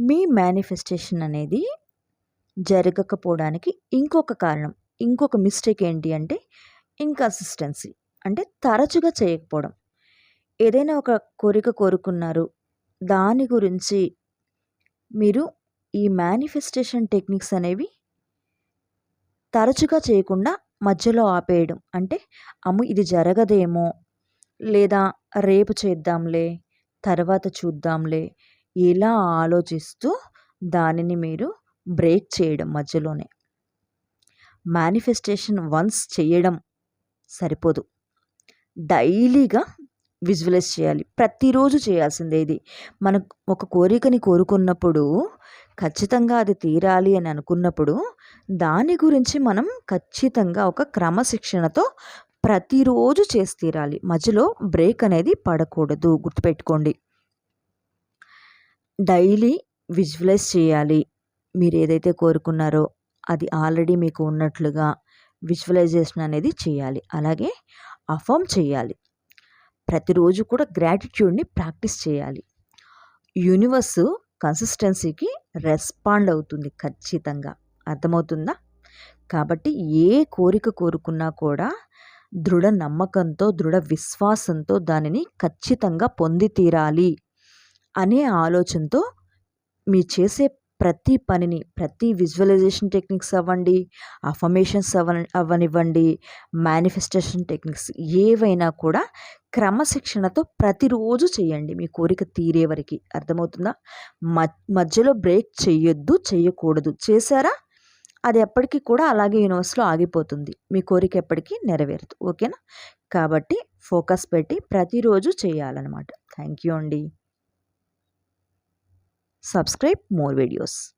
మీ manifestation అనేది జరగకపోవడానికి ఇంకొక కారణం ఇంకొక మిస్టేక్ ఏంటి అంటే ఇన్కన్సిస్టెన్సీ అంటే తరచుగా చేయకపోవడం. ఏదైనా ఒక కోరిక కోరుకున్నారు దాని గురించి మీరు ఈ మేనిఫెస్టేషన్ టెక్నిక్స్ అనేవి తరచుగా చేయకుండా మధ్యలో ఆపేయడం. అంటే అమ్ము ఇది జరగదేమో లేదా రేపు చేద్దాంలే తర్వాత చూద్దాంలే ఇలా ఆలోచిస్తూ దానిని మీరు బ్రేక్ చేయడం మధ్యలోనే. మేనిఫెస్టేషన్ వన్స్ చేయడం సరిపోదు. డైలీగా విజువలైజ్ చేయాలి. ప్రతిరోజు చేయాల్సిందే ఇది. మనం ఒక కోరికని కోరుకున్నప్పుడు ఖచ్చితంగా అది తీరాలి అని అనుకున్నప్పుడు దాని గురించి మనం ఖచ్చితంగా ఒక క్రమశిక్షణతో ప్రతిరోజు చేసి తీరాలి. మధ్యలో బ్రేక్ అనేది పడకూడదు. గుర్తుపెట్టుకోండి. డైలీ విజువలైజ్ చేయాలి. మీరు ఏదైతే కోరుకున్నారో అది ఆల్రెడీ మీకు ఉన్నట్లుగా విజువలైజేషన్ అనేది చేయాలి. అలాగే అఫామ్ చేయాలి. ప్రతిరోజు కూడా గ్రాటిట్యూడ్ని ప్రాక్టీస్ చేయాలి. యూనివర్స్ కన్సిస్టెన్సీకి రెస్పాండ్ అవుతుంది ఖచ్చితంగా. అర్థమవుతుందా? కాబట్టి ఏ కోరిక కోరుకున్నా కూడా దృఢ నమ్మకంతో దృఢ విశ్వాసంతో దానిని ఖచ్చితంగా పొంది తీరాలి అనే ఆలోచనతో మీరు చేసే ప్రతి పనిని ప్రతి విజువలైజేషన్ టెక్నిక్స్ అవ్వండి అఫర్మేషన్స్ అవ్వ అవ్వనివ్వండి మేనిఫెస్టేషన్ టెక్నిక్స్ ఏవైనా కూడా క్రమశిక్షణతో ప్రతిరోజు చేయండి. మీ కోరిక తీరే వరకు. అర్థమవుతుందా? మధ్యలో బ్రేక్ చేయొద్దు చేయకూడదు చేశారా? అది ఎప్పటికీ కూడా అలాగే యూనివర్స్లో ఆగిపోతుంది. మీ కోరిక ఎప్పటికీ నెరవేరదు. ఓకేనా? కాబట్టి ఫోకస్ పెట్టి ప్రతిరోజు చేయాలన్నమాట. థ్యాంక్ యూ అండి. Subscribe more videos